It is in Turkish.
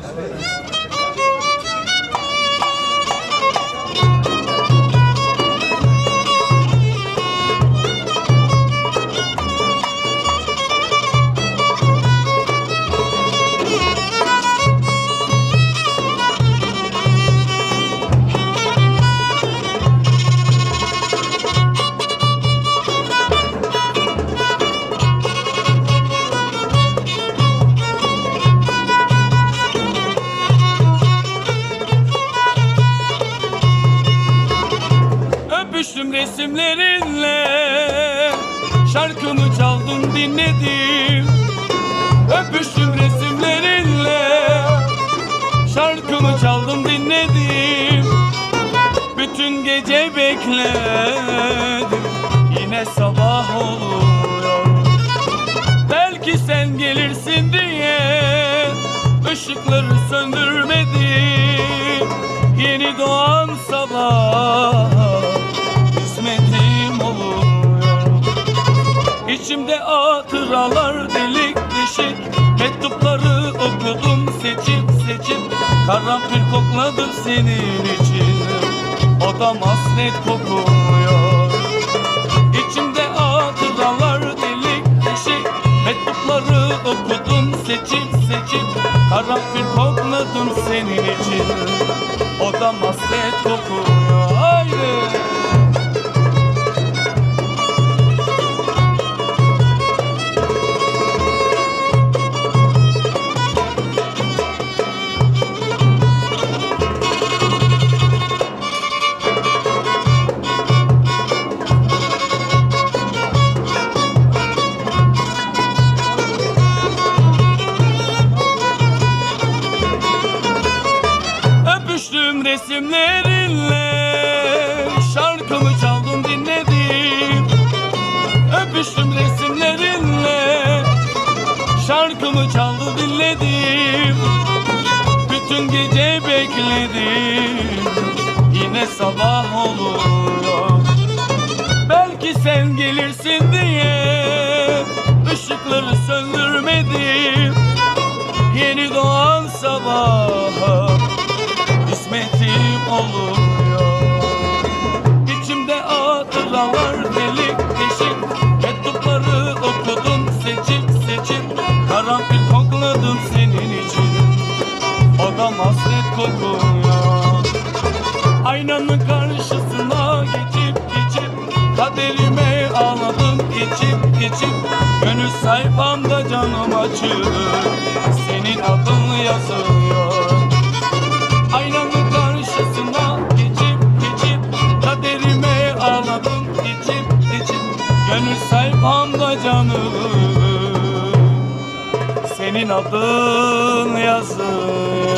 Yeah. Öpüştüm resimlerinle. Şarkımı çaldım dinledim Öpüştüm resimlerinle. Şarkımı çaldım dinledim Bütün gece bekledim. Yine sabah oluyor. Belki sen gelirsin diye ışıkları söndürmedim Yeni doğan sabah İçimde hatıralar delik deşik. Mektupları okudum seçip seçip. Karanfil kokladım senin için. Odam hasret kokuyor. İçimde hatıralar delik deşik. Mektupları okudum seçip seçip. Karanfil kokladım senin için. Odam hasret kokuyor. Haydi Resimlerinle Şarkımı çaldım dinledim Öpüştüm resimlerinle Şarkımı çaldı dinledim Bütün gece bekledim Yine sabah oluyor. Belki sen gelirsin diye ışıkları söndürmedim Yeni doğan sabaha kısmetim oluyor. İçimde hatıralar delik deşik. Mektupları okudum seçip seçip. Karanfil kokladım senin için. Odam hasret kokuyor. Aynanın karşısına geçip geçip. Kaderime ağladım geçip geçip. Gönül sayfamda canım açık Senin adın yazıyor sayfamda canım. Senin adın yazıyor